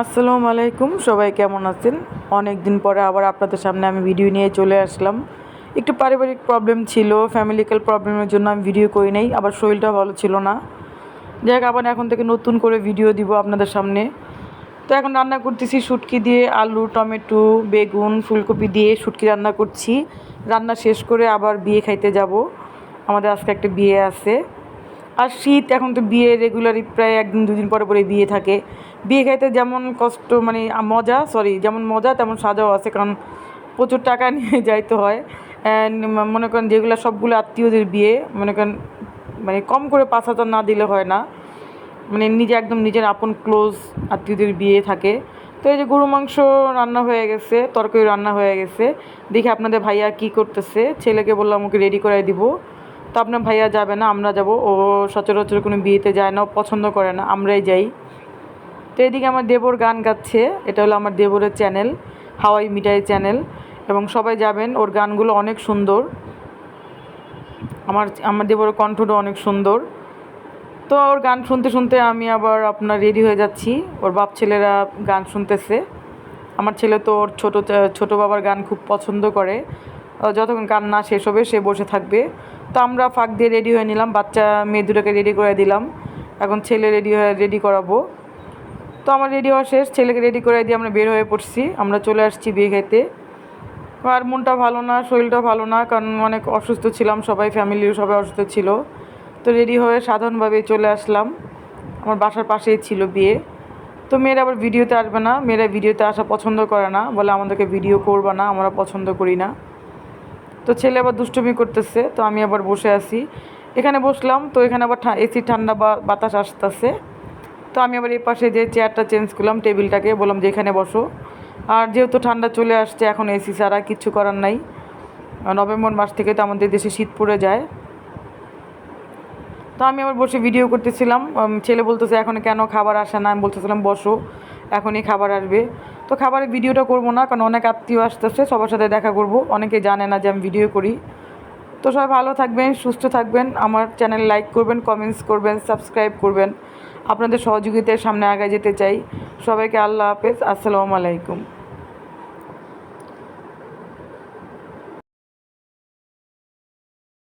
আসসালামু আলাইকুম, সবাই কেমন আছেন? অনেক দিন পরে আবার আপনাদের সামনে আমি ভিডিও নিয়ে চলে আসলাম। একটু পারিবারিক প্রবলেম ছিল ফ্যামিলিক্যাল প্রবলেমের জন্য আমি ভিডিও করি নাই, আবার শরীরটা ভালো ছিল না। যাই হোক, আবার এখন থেকে নতুন করে ভিডিও দিব আপনাদের সামনে। তো এখন রান্না করতেছি শুটকি দিয়ে, আলু, টমেটো, বেগুন, ফুলকপি দিয়ে শুটকি রান্না করছি। রান্না শেষ করে আবার বিয়ে খাইতে যাব। আমাদের আজকে একটা বিয়ে আছে। আর শীত, এখন তো বিয়ে রেগুলারই প্রায় একদিন দুদিন পরে পরে বিয়ে থাকে। বিয়ে খাইতে যেমন কষ্ট মানে মজা সরি যেমন মজা, তেমন সাজাও আছে, কারণ প্রচুর টাকা নিয়ে যাইতে হয়। মনে করেন যেগুলো সবগুলো আত্মীয়দের বিয়ে, মনে করেন মানে কম করে পাঁচ হাজার না দিলে হয় না। মানে নিজে একদম নিজের আপন ক্লোজ আত্মীয়দের বিয়ে থাকে। তো এই যে গরু, মাংস রান্না হয়ে গেছে, তরকারি রান্না হয়ে গেছে। দেখি আপনাদের ভাইয়া কি করতেছে। ছেলেকে বললাম ওকে রেডি করাই দিব। তো আপনার ভাইয়া যাবে না, আমরা যাব। ও সচরাচর কোনো বিয়েতে যায় না পছন্দ করে না, আমরাই যাই। তো এদিকে আমার দেবর গান গাচ্ছে, এটা হলো আমার দেবরের চ্যানেল হাওয়াই মিঠাই চ্যানেল এবং সবাই যাবেন, ওর গানগুলো অনেক সুন্দর। আমার আমার দেবরের কণ্ঠটা অনেক সুন্দর। তো ওর গান শুনতে শুনতে আমি আবার আপনার রেডি হয়ে যাচ্ছি, ওর বাপ ছেলেরা গান শুনতেছে। আমার ছেলে তো ওর ছোটো ছোটো বাবার গান খুব পছন্দ করে। যতক্ষণ কান্না শেষ হবে, সে বসে থাকবে। তো আমরা ফাঁক দিয়ে রেডি হয়ে নিলাম, বাচ্চা, মেয়ে দুটোকে রেডি করে দিলাম। এখন ছেলে রেডি হয়ে রেডি করাবো। তো আমার রেডি হওয়া শেষ, ছেলেকে রেডি করে দিয়ে আমরা বের হয়ে পড়ছি। আমরা চলে আসছি বিয়ে খেতে। আর মনটা ভালো না, শরীরটা ভালো না, কারণ অনেক অসুস্থ ছিলাম, সবাই ফ্যামিলির সবাই অসুস্থ ছিল। তো রেডি হয়ে সাধারণভাবে চলে আসলাম। আমার বাসার পাশেই ছিল বিয়ে। তো মেয়েরা আবার ভিডিওতে আসবে না। মেয়েরা ভিডিওতে আসা পছন্দ করে না। বলে আমাদেরকে ভিডিও করবে না, আমরা পছন্দ করি না। তো ছেলে আবার দুষ্টুমি করতেছে, তো আমি আবার বসে আছি। এখানে বসলাম, তো এখানে আবার এসি ঠান্ডা বা বাতাস আসতেছে। তো আমি আবার এই পাশে যে চেয়ারটা চেঞ্জ করলাম, টেবিলটাকে, বললাম যে এখানে বসো। আর যেহেতু ঠান্ডা চলে আসছে, এখন এসি ছাড়া কিচ্ছু করার নাই। নভেম্বর মাস থেকে তো আমাদের দেশে শীত পড়ে যায়। তো আমি আবার বসে ভিডিও করতেছিলাম ছেলে বলতেছে, এখন কেন খাবার আসে না? আমি বলতেছিলাম, বসো, এখনই খাবার আসবে। তো খাবারের ভিডিওটা করব না, কারণ অনেক আত্মীয় আসতেছে, সবার সাথে দেখা করব। অনেকে জানে না যে আমি ভিডিও করি। তো সবাই ভালো থাকবেন, সুস্থ থাকবেন, আমার চ্যানেল লাইক করবেন কমেন্টস করবেন সাবস্ক্রাইব করবেন। আপনাদের সহযোগিতার সামনে আগে যেতে চাই। সবাইকে আল্লাহ হাফেজ, আসসালামু আলাইকুম।